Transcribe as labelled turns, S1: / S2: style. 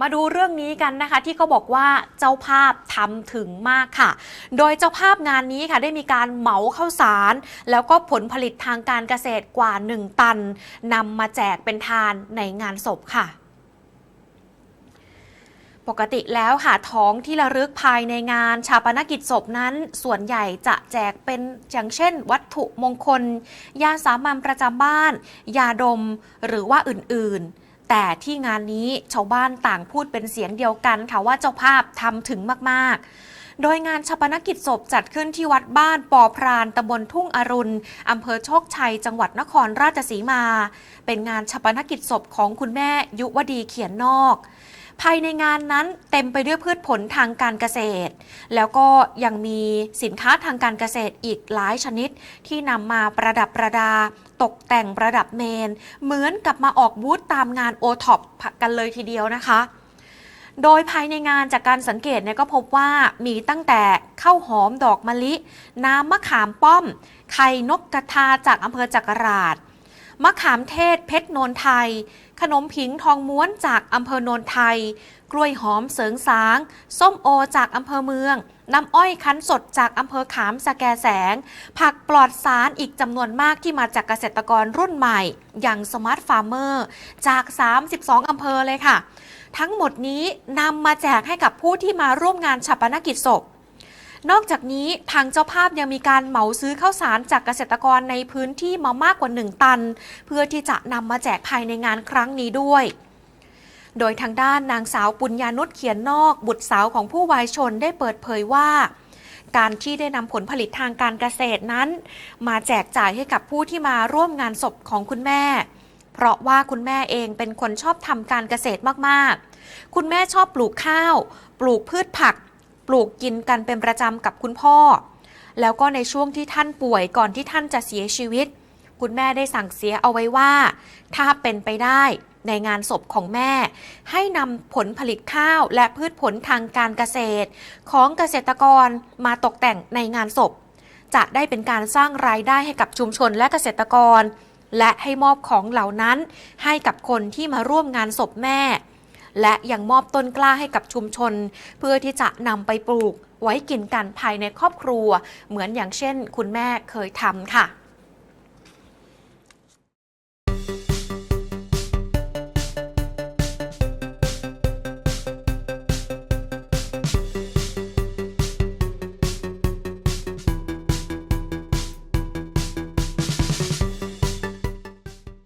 S1: มาดูเรื่องนี้กันนะคะที่เขาบอกว่าเจ้าภาพทำถึงมากค่ะ โดยเจ้าภาพงานนี้ค่ะได้มีการเหมาเข้าวสาร แล้วก็ผลผลิตทางการเกษตรกว่า 1 ตันนำมาแจกเป็นทานในงานศพค่ะปกติแล้วค่ะท้องที่ระลึกภายในงานชาปนกิจศพนั้น ส่วนใหญ่จะแจกเป็นอย่างเช่น วัตถุมงคล ยาสามัญประจำบ้าน ยาดมหรือว่าอื่นๆ แต่ที่งานนี้ชาวบ้านต่างพูดเป็นเสียงเดียวกันค่ะว่าเจ้าภาพทำถึงมากๆ โดยงานชาปนกิจศพจัดขึ้นที่วัดบ้านปอพรานตำบลทุ่งอรุณอำเภอโชคชัย จังหวัดนครราชสีมา เป็นงานชาปนกิจศพของคุณแม่ยุวดีเขียนนอก ภายในงานนั้นเต็มไปด้วยพืชผลทางการเกษตร แล้วก็ยังมีสินค้าทางการเกษตรอีกหลายชนิด ที่นำมาประดับประดา ตกแต่งประดับเมน เหมือนกับมาออกบูธตามงานโอท็อปกันเลยทีเดียวนะคะ โดยภายในงานจากการสังเกตเนี่ยก็พบว่ามีตั้งแต่ข้าวหอมดอกมะลิ น้ำมะขามป้อม ไข่นกกระทาจากอำเภอจักราช มะขามเทศเพชรโนนไทย ขนมผิงทองม้วนจากอำเภอโนนไทย กล้วยหอมเสริงสาง ส้มโอจากอำเภอเมือง น้ำอ้อยคั้นสดจากอำเภอขามสะแกแสง ผักปลอดสารอีกจำนวนมากที่มาจากเกษตรกรรุ่นใหม่ อย่างสมาร์ทฟาร์เมอร์ จาก 32 อำเภอเลยค่ะ ทั้งหมดนี้นำมาแจกให้กับผู้ที่มาร่วมงานชาปนกิจศพ นอกจากนี้ทางเจ้าภาพยังมีการเหมาซื้อข้าวสารจากเกษตรกรในพื้นที่มามากกว่า 1 ตัน เพื่อที่จะนำมาแจกภายในงานครั้งนี้ด้วยโดยทางด้านนางสาวปุญญานุชเขียนนอก บุตรสาวของผู้วายชนได้เปิดเผยว่า การที่ได้นำผลผลิตทางการเกษตรนั้น มาแจกจ่ายให้กับผู้ที่มาร่วมงานศพของคุณแม่ เพราะว่าคุณแม่เองเป็นคนชอบทำการเกษตรมากๆ คุณแม่ชอบปลูกข้าว ปลูกพืชผัก ปลูกกินกันเป็นประจำกับคุณพ่อ แล้วก็ในช่วงที่ท่านป่วยก่อนที่ท่านจะเสียชีวิต คุณแม่ได้สั่งเสียเอาไว้ว่า ถ้าเป็นไปได้ในงานศพของแม่ ให้นำผลผลิตข้าวและพืชผลทางการเกษตร ของเกษตรกรมาตกแต่งในงานศพ จะได้เป็นการสร้างรายได้ให้กับชุมชนและเกษตรกร และให้มอบของเหล่านั้น ให้กับคนที่มาร่วมงานศพแม่ และยังมอบต้นกล้าให้กับชุมชน เพื่อที่จะนำไปปลูกไว้กินกันภายในครอบครัว เหมือนอย่างเช่น คุณแม่เคยทำค่ะ